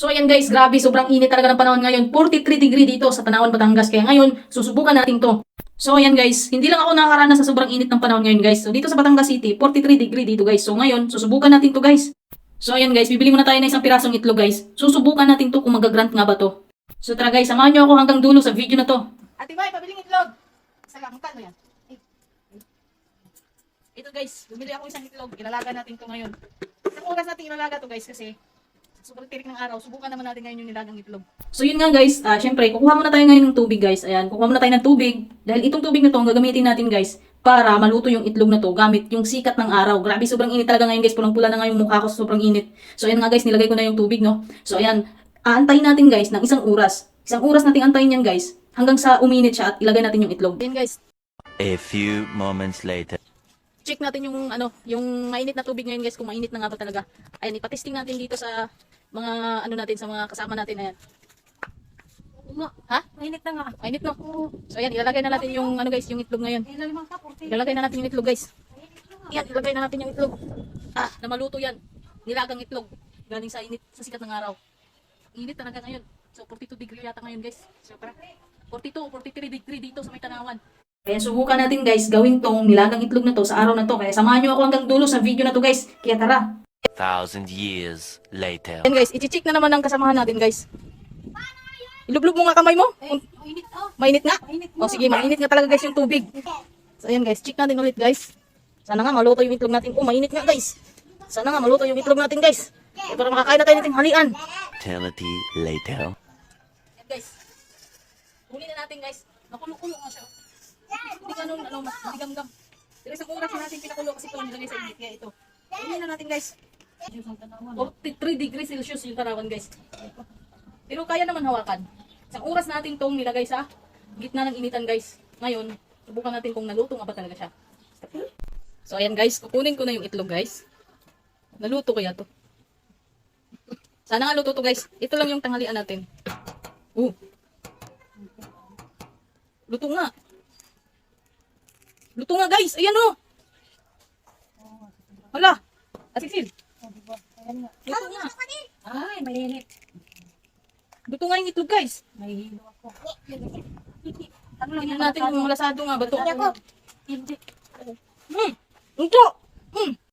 So ayan guys, grabe, sobrang init talaga ng panahon ngayon. 43 degree dito sa Tanawan, Batangas. Kaya ngayon, susubukan natin to. So ayan guys, hindi lang ako nakakaranas sa sobrang init ng panahon ngayon guys. So dito sa Batangas City, 43 degree dito guys. So ngayon, susubukan natin to guys. So ayan guys, bibili muna tayo ng isang pirasong itlog guys. Susubukan natin to kung magagrant nga ba to. So tara guys, samahan nyo ako hanggang dulo sa video na to. Ate May, pabiling itlog. Saka, magkano yan? Ito guys, bumili ako isang itlog. Ilalaga natin to ngayon. Isang oras natin ilalaga to guys kasi sobrang tirik ng araw. Subukan naman natin ngayon yung nilagang itlog. So yun nga guys, ah syempre, kukuha muna tayo ngayon ng tubig guys. Ayan, kukuha muna tayo ng tubig. Dahil itong tubig na to, ang gagamitin natin guys, para maluto yung itlog na to gamit yung sikat ng araw. Grabe, sobrang init talaga ngayon guys. Pulang-pula na nga yung mukha ko, sobrang init. So ayan nga guys, nilagay ko na yung tubig no. So ayan, aantayin natin guys ng isang oras. Isang oras natin antayin yan guys hanggang sa uminit siya at ilagay natin yung itlog. Ayan guys, A few moments later. check natin yung ano, yung mainit na tubig ngayon guys, kung mainit na nga ba talaga. Ayan, ipatesting natin dito sa mga ano natin sa mga kasama natin ayan. Ha? Mainit na nga. Mainit no. So ayan, ilalagay na natin yung ano guys, yung itlog ngayon. Ilalagay na natin yung itlog guys. Yan, ilalagay na natin yung itlog. Ah, na maluto yan. Nilagang itlog. Galing sa init, sa sikat ng araw. Init talaga ngayon. So 42 degree yata ngayon guys. Sobra. 42 o 43 degree dito sa may tanawan. Kaya subukan natin guys, gawin tong nilagang itlog na to sa araw na to. Kaya samahan nyo ako hanggang dulo sa video na to guys. Kaya tara. Thousand years later. Yan guys, i-check na naman ng kasamahan natin guys. Ilublog mo nga kamay mo. Mainit oh. Mainit nga. Mainit O sige, mainit nga talaga guys yung tubig. So ayan guys, check natin ulit guys. Sana nga maluto yung itlog natin. Oh, mainit nga guys. Sana nga maluto yung itlog natin guys. Eh, para makakain na tayo natin halian. Eternity later. Ayan guys. Huli na natin guys. Nakulo-kulo nga siya. Hindi ganun, ano, mas gamgam. Pero isang oras na natin pinakulo kasi ito nilagay sa init. Kaya ito. Huli na natin guys. 43 degrees Celsius yung tarawan guys. Pero kaya naman hawakan. Isang oras natin tong nilagay sa gitna ng initan guys. Ngayon, subukan natin kung naluto nga ba talaga siya. So ayan guys, kukunin ko na yung itlog guys. Naluto kaya to. Sana nga luto to guys. Ito lang yung tanghalian natin. Uh. Luto nga. Luto nga guys. Ayan o. Hala. Asisil. Luto nga. Ay, mainit. Luto nga yung itlog guys. Mahihilo ako. Ano lang natin kung malasado nga ba to. Hindi. Hmm. Ito. Hmm.